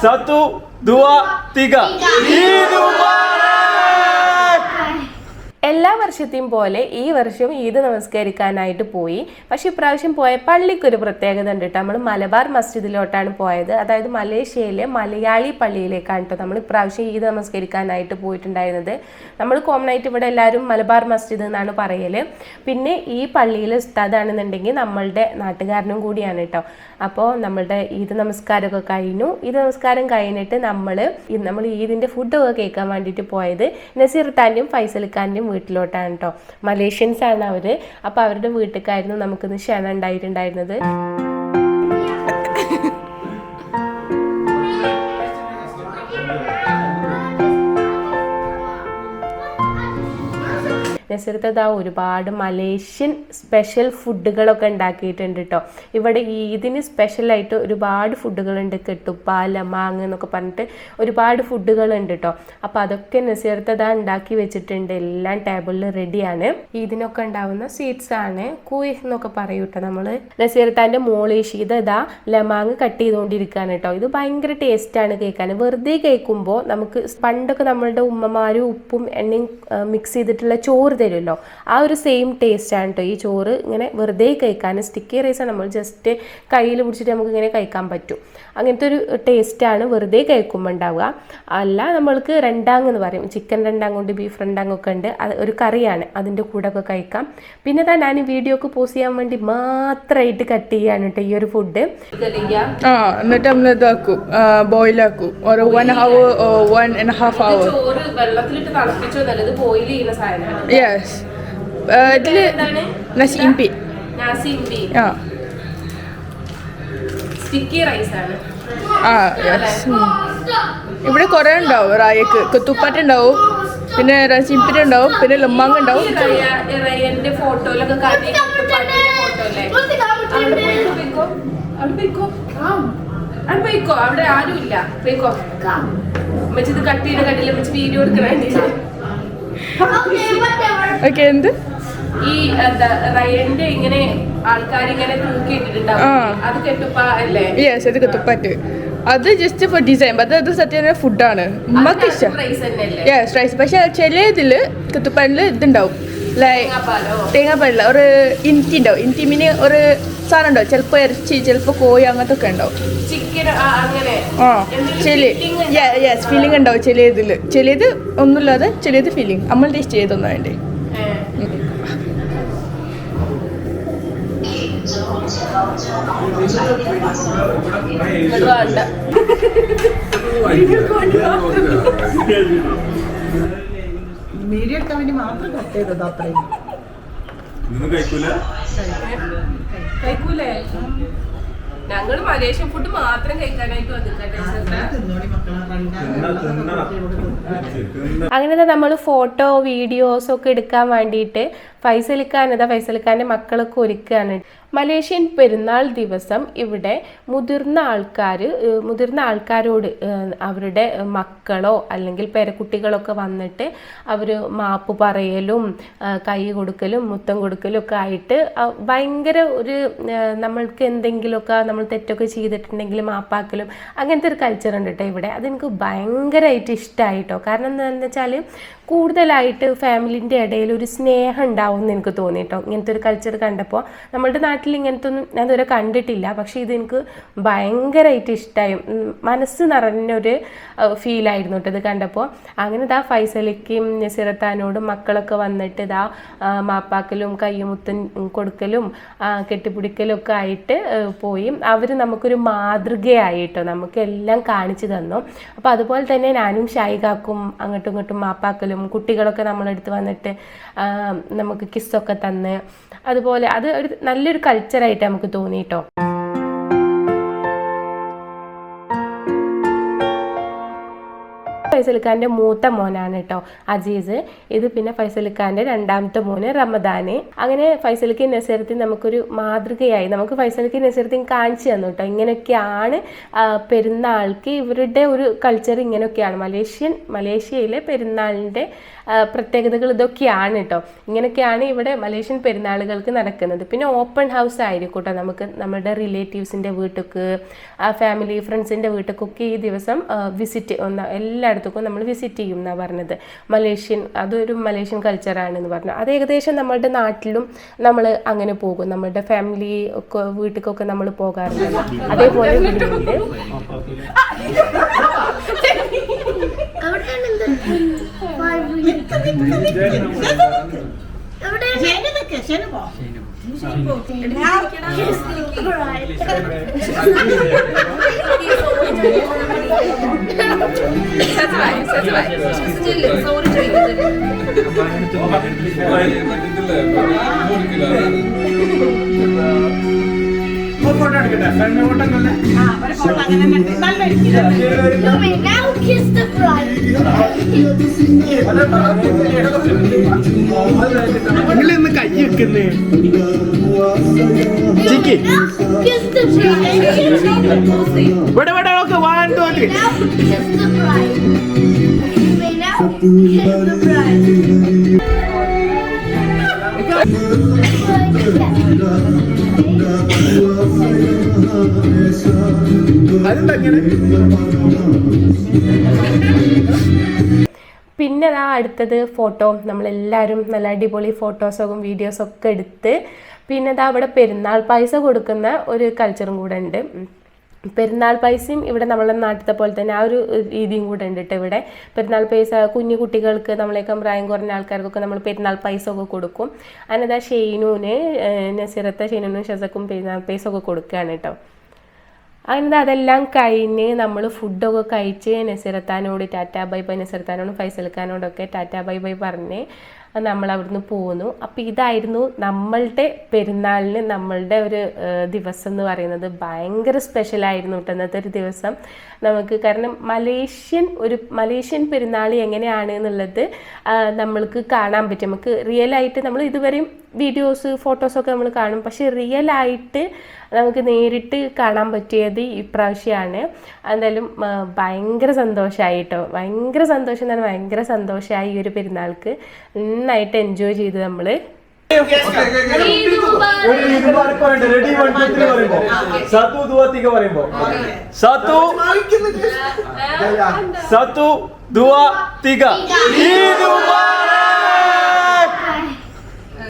Satu, dua, tiga. Mubarak! എല്ലാ വർഷത്തെയും പോലെ ഈ വർഷവും ഈദ് നമസ്കരിക്കാനായിട്ട് പോയി. പക്ഷെ ഇപ്രാവശ്യം പോയ പള്ളിക്കൊരു പ്രത്യേകത ഉണ്ട് കേട്ടോ. നമ്മൾ മലബാർ മസ്ജിദിലോട്ടാണ് പോയത്. അതായത് മലേഷ്യയിലെ മലയാളി പള്ളിയിലേക്കാണ് കേട്ടോ നമ്മൾ ഇപ്രാവശ്യം ഈദ് നമസ്കരിക്കാനായിട്ട് പോയിട്ടുണ്ടായിരുന്നത്. നമ്മൾ കോമൺ ആയിട്ട് ഇവിടെ എല്ലാവരും മലബാർ മസ്ജിദ് എന്നാണ് പറയൽ പിന്നെ ഈ പള്ളിയിൽ ഉസ്താദാണെന്നുണ്ടെങ്കിൽ നമ്മളുടെ നാട്ടുകാരനും കൂടിയാണ് കേട്ടോ. അപ്പോൾ നമ്മളുടെ ഈദ് നമസ്കാരമൊക്കെ കഴിഞ്ഞു. ഈദ് നമസ്കാരം കഴിഞ്ഞിട്ട് നമ്മൾ നമ്മൾ ഈദിന്റെ ഫുഡൊക്കെ കേൾക്കാൻ വേണ്ടിയിട്ട് പോയത്. നസീർ ഖാന്റെയും ഫൈസൽ ഖാന്റെയും വീട്ടിലോട്ടാണ് കേട്ടോ മലേഷ്യൻസ് ആണ് അവർ. അപ്പോൾ അവരുടെ വീട്ടിലേക്കായിരുന്നു നമുക്കിന്ന് ക്ഷണം ഉണ്ടായിട്ടുണ്ടായിരുന്നത്. നസീർത്തത് ഒരുപാട് മലേഷ്യൻ സ്പെഷ്യൽ ഫുഡുകളൊക്കെ ഉണ്ടാക്കിയിട്ടുണ്ട് കേട്ടോ ഇവിടെ ഈദിന് സ്പെഷ്യലായിട്ട് ഒരുപാട് ഫുഡുകളുണ്ട് കെട്ടുപ്പ ലമാങ് എന്നൊക്കെ പറഞ്ഞിട്ട് ഒരുപാട് ഫുഡുകളുണ്ട് കേട്ടോ അപ്പോൾ അതൊക്കെ നസീർത്തത ഉണ്ടാക്കി വെച്ചിട്ടുണ്ട്. എല്ലാം ടേബിളിൽ റെഡിയാണ് ഈദിനൊക്കെ ഉണ്ടാവുന്ന സ്വീറ്റ്സ് ആണ്. കൂയിഹ് എന്നൊക്കെ പറയും കേട്ടോ നമ്മൾ നസീർത്താന്റെ മോളീഷീത ഇതാ ലമാങ് കട്ട് ചെയ്തുകൊണ്ടിരിക്കുകയാണ് കേട്ടോ ഇത് ഭയങ്കര ടേസ്റ്റാണ് കേൾക്കാൻ. വെറുതെ കേൾക്കുമ്പോൾ നമുക്ക് പണ്ടൊക്കെ നമ്മളുടെ ഉമ്മമാരും ഉപ്പും എണ്ണയും മിക്സ് ചെയ്തിട്ടുള്ള ചോറ് തരുമല്ലോ ആ ഒരു സെയിം ടേസ്റ്റ് ആണ് കേട്ടോ ഈ ചോറ് ഇങ്ങനെ വെറുതെ കഴിക്കാൻ സ്റ്റിക്കി റൈസ് നമ്മൾ ജസ്റ്റ് കയ്യിൽ പിടിച്ചിട്ട് നമുക്ക് ഇങ്ങനെ കഴിക്കാൻ പറ്റും. അങ്ങനത്തെ ഒരു ടേസ്റ്റാണ് വെറുതെ കഴിക്കുമ്പോൾ ഉണ്ടാവുക. അല്ല നമ്മൾക്ക് രണ്ടാങ് എന്ന് പറയും. ചിക്കൻ രണ്ടാങ് കൊണ്ട് ബീഫ് രണ്ടാങ് ഒക്കെ ഉണ്ട്. അത് ഒരു കറിയാണ്. അതിന്റെ കൂടെ ഒക്കെ കഴിക്കാം. പിന്നെ താ ഞാൻ വീഡിയോക്ക് പോസ്റ്റ് ചെയ്യാൻ വേണ്ടി മാത്രമായിട്ട് കട്ട് ചെയ്യാണ് കേട്ടോ ഈ ഒരു ഫുഡ് ആ എന്നിട്ട് നമ്മൾ ഇതാക്കും. ബോയിലാക്കും ഒരു one hour one and half hour ചോറ് വെള്ളത്തിലിട്ട് തിളപ്പിച്ചോ? നല്ലത് ബോയിൽ ചെയ്യുന്ന സാധനമാണ്. യെസ് എന്താണ് നസീംപി ആ സ്റ്റിക്കി റൈസ് ആണ് ആ ഇവിടെ കുറേ ഉണ്ടാവും റായക്ക് കുത്തുപ്പാട്ട് ഉണ്ടാവും പിന്നെ റസിപ്പിന് ഉണ്ടാവും പിന്നെ ലമ്മാങ് ഉണ്ടാവും അവിടെ ആരും ഇല്ല പോയിക്കോ അമ്മച്ചി ഇത് കട്ട് ചെയ്ത് കണ്ടില്ല വീഡിയോ എടുക്കണേ ഓക്കെ എന്ത്? ഈ എന്താ റയന്റെ ഇങ്ങനെ ആൾക്കാർ ഇങ്ങനെ തൂക്കി ഇട്ടിട്ടുണ്ടാവും അത് കെട്ടുപ്പ യെസ് ഇത് കുത്തുപ്പാട്ട് അത് ജസ്റ്റ് ഫോർ ഡിസൈൻ അത് അത് സത്യം ഫുഡാണ് ഉമ്മക്ക് ഇഷ്ടം. യെസ് റൈസ് പക്ഷെ ചില ഇതിൽ കുത്തുപ്പാനിൽ ഇതുണ്ടാവും. ലൈക്ക് തേങ്ങാപ്പാലോ തേങ്ങാപ്പാടില്ല ഒരു ഇന്റി ഉണ്ടാവും ഇന്റി മീന് ഒരു സാധനം ഉണ്ടാവും ചിലപ്പോൾ ഇറച്ചി ചിലപ്പോൾ കോഴി അങ്ങനത്തെ ഒക്കെ ഉണ്ടാവും ചിക്കൻ അങ്ങനെ. ആ ചെലി. യെസ് ഫീലിംഗ് ഉണ്ടാവും ചെലിയതിൽ ചെലിയത് ചിലത് ഒന്നുമില്ലാതെ ചെലിയത് ഫീലിംഗ് നമ്മൾ ടേസ്റ്റ് ചെയ്തൊന്നും വേണ്ടേ? വേണ്ട. വീഡിയോ എടുക്കാൻ വേണ്ടി മാത്രം കട്ട് ചെയ്തത് അത്രയും. കഴിക്കൂല? മലേഷ്യൻ ഫുഡ് മാത്രം കഴിക്കാനായിട്ട് അങ്ങനെ നമ്മൾ ഫോട്ടോ വീഡിയോസ് ഒക്കെ എടുക്കാൻ വേണ്ടിയിട്ട് ഫൈസലിക്കാൻ അതാ ഫൈസലിക്കാന്റെ മക്കളൊക്കെ ഒരുക്കുകയാണ് മലേഷ്യൻ പെരുന്നാൾ ദിവസം ഇവിടെ മുതിർന്ന ആൾക്കാർ മുതിർന്ന ആൾക്കാരോട് അവരുടെ മക്കളോ അല്ലെങ്കിൽ പേരക്കുട്ടികളൊക്കെ വന്നിട്ട് അവർ മാപ്പ് പറയലും കൈ കൊടുക്കലും മുത്തം കൊടുക്കലും ഒക്കെ ആയിട്ട് ഭയങ്കര ഒരു നമ്മൾക്ക് എന്തെങ്കിലുമൊക്കെ നമ്മൾ തെറ്റൊക്കെ ചെയ്തിട്ടുണ്ടെങ്കിൽ മാപ്പാക്കലും അങ്ങനത്തെ ഒരു കൾച്ചർ ഉണ്ട് കേട്ടോ ഇവിടെ. അതെനിക്ക് ഭയങ്കരമായിട്ട് ഇഷ്ടമായിട്ടോ കാരണം എന്താണെന്ന് വെച്ചാൽ കൂടുതലായിട്ട് ഫാമിലിന്റെ ഇടയിൽ ഒരു സ്നേഹം ഉണ്ടാവും. എന്ന് എനിക്ക് തോന്നി കേട്ടോ ഇങ്ങനത്തെ ഒരു കൾച്ചർ കണ്ടപ്പോൾ നമ്മളുടെ നാട്ടിൽ ഇങ്ങനത്തെ ഒന്നും ഞാൻ ഇതുവരെ കണ്ടിട്ടില്ല പക്ഷേ ഇതെനിക്ക് ഭയങ്കരമായിട്ട് ഇഷ്ടമായി മനസ്സ് നിറഞ്ഞൊരു ഫീലായിരുന്നു കേട്ടോ ഇത് കണ്ടപ്പോൾ അങ്ങനെ ഇതാ ഫൈസലിക്കും നസിറത്താനോടും മക്കളൊക്കെ വന്നിട്ട് ഇതാ മാപ്പാക്കലും കയ്യുമുത്തൻ കൊടുക്കലും കെട്ടിപ്പിടിക്കലും ഒക്കെ ആയിട്ട് പോയി. അവർ നമുക്കൊരു മാതൃകയായിട്ടോ നമുക്ക് എല്ലാം കാണിച്ചു തന്നു. അപ്പോൾ അതുപോലെ തന്നെ ഞാനും ഷായികാക്കും അങ്ങോട്ടും ഇങ്ങോട്ടും മാപ്പാക്കലും കുട്ടികളൊക്കെ നമ്മളെടുത്ത് വന്നിട്ട് ആ, നമുക്ക് കിസ്സൊക്കെ തന്ന്. അതുപോലെ അത് ഒരു നല്ലൊരു കൾച്ചറായിട്ട് നമുക്ക് തോന്നി കേട്ടോ ഫൈസൽ ഖാന്റെ മൂത്ത മോനാണ് കേട്ടോ അജീസ്. ഇത് പിന്നെ ഫൈസൽ ഖാന്റെ രണ്ടാമത്തെ മോന് റമദാന്. അങ്ങനെ ഫൈസൽ കി നസീറത്തിൻ നമുക്കൊരു മാതൃകയായി. നമുക്ക് ഫൈസൽ കി നസീറത്തിൻ കാണിച്ചു തന്നു കേട്ടോ. ഇങ്ങനെയൊക്കെയാണ് പെരുന്നാൾക്ക് ഇവരുടെ ഒരു കൾച്ചർ ഇങ്ങനെയൊക്കെയാണ്. മലേഷ്യൻ മലേഷ്യയിലെ പെരുന്നാളിന്റെ പ്രത്യേകതകൾ ഇതൊക്കെയാണ് കേട്ടോ. ഇങ്ങനെയൊക്കെയാണ് ഇവിടെ മലേഷ്യൻ പെരുന്നാളുകൾക്ക് നടക്കുന്നത്. പിന്നെ ഓപ്പൺ ഹൗസ് ആയിരിക്കും കേട്ടോ നമുക്ക് നമ്മുടെ റിലേറ്റീവ്സിന്റെ വീട്ടിലേക്ക് ഫാമിലി ഫ്രണ്ട്സിന്റെ വീട്ടിലേക്കൊക്കെ ഈ ദിവസം വിസിറ്റ് ഒന്ന് എല്ലായിടത്തേക്കും നമ്മൾ വിസിറ്റ് ചെയ്യും എന്നാണ് പറഞ്ഞത് മലേഷ്യൻ അതൊരു മലേഷ്യൻ കൾച്ചറാണെന്ന് പറഞ്ഞു അത് ഏകദേശം നമ്മളുടെ നാട്ടിലും നമ്മൾ അങ്ങനെ പോകും നമ്മളുടെ ഫാമിലി ഒക്കെ വീട്ടിലേക്കൊക്കെ നമ്മൾ പോകാറുണ്ട് അതേപോലെ ഇവിടെയുണ്ട് എവിടെയാണ് ഇത്? Five minutes. എവിടെയാണ്? ശനി നിക്ക്, ശനി പോ. Right. ആ, ഒരു photo അങ്ങനെ തന്നെ. നല്ല ഇരിക്കുന്നു. Louis, now kiss the bride. നിങ്ങളിന്ന് കൈ വെക്കുന്നേ ചിക്കി Kiss the bride. ഇവിടെ ഇവിടെ Now kiss the bride. Louis, now kiss the bride. പിന്നെ ആ അടുത്തത് ഫോട്ടോ നമ്മളെല്ലാവരും നല്ല അടിപൊളി ഫോട്ടോസും വീഡിയോസൊക്കെ എടുത്ത് പിന്നെ അതാ അവിടെ പെരുന്നാൾ പൈസ കൊടുക്കുന്ന ഒരു കൾച്ചറും കൂടെ ഉണ്ട്. പെരുന്നാൾ പൈസയും ഇവിടെ നമ്മളെ നാട്ടിലത്തെ പോലെ തന്നെ ആ ഒരു രീതിയും കൂടെ ഉണ്ട് കേട്ടോ ഇവിടെ. പെരുന്നാൾ പൈസ കുഞ്ഞു കുട്ടികൾക്ക് നമ്മളേക്കാൾ പ്രായം കുറഞ്ഞ ആൾക്കാർക്കൊക്കെ നമ്മൾ പെരുന്നാൾ പൈസ ഒക്കെ കൊടുക്കും. അതിനതാ ഷെയ്നൂന് നസീറത്തെ ഷെയ്നൂനും ഷസക്കും പെരുന്നാൾ പൈസ ഒക്കെ കൊടുക്കുകയാണ് കേട്ടോ അങ്ങനെ അതെല്ലാം കഴിഞ്ഞ് നമ്മൾ ഫുഡൊക്കെ കഴിച്ച് നസീറത്താനോട് ടാറ്റാ ബൈ ബൈ നസീറത്താനോടും ഫൈസൽഖാനോടൊക്കെ ടാറ്റാ ബൈ ബൈ പറഞ്ഞ് നമ്മൾ അവിടുന്ന് പോന്നു. അപ്പോൾ ഇതായിരുന്നു നമ്മളുടെ പെരുന്നാളിന് നമ്മളുടെ ഒരു ദിവസം എന്ന് പറയുന്നത്. ഭയങ്കര സ്പെഷ്യലായിരുന്നു ഇന്നത്തെ ഒരു ദിവസം. നമുക്ക് കാരണം മലേഷ്യൻ ഒരു മലേഷ്യൻ പെരുന്നാൾ എങ്ങനെയാണ് എന്നുള്ളത് നമ്മൾക്ക് കാണാൻ പറ്റും. നമുക്ക് റിയൽ ആയിട്ട് നമ്മൾ ഇതുവരെയും വീഡിയോസ് ഫോട്ടോസൊക്കെ നമ്മൾ കാണും. പക്ഷേ റിയൽ ആയിട്ട് നമുക്ക് നേരിട്ട് കാണാൻ പറ്റിയത് ഇപ്രാവശ്യമാണ് എന്തായാലും ഭയങ്കര സന്തോഷമായി കേട്ടോ ഭയങ്കര സന്തോഷം എന്ന് പറഞ്ഞാൽ ഭയങ്കര സന്തോഷമായി ഈ ഒരു പെരുന്നാൾക്ക്. നന്നായിട്ട് എൻജോയ് ചെയ്ത് നമ്മൾ ഒരു റെഡി വൺ ടു ത്രീ പറയുമ്പോ. സത്തു പറയുമ്പോ. സത്തു സത്തു ദുവ തിക ഈ മുബാറക്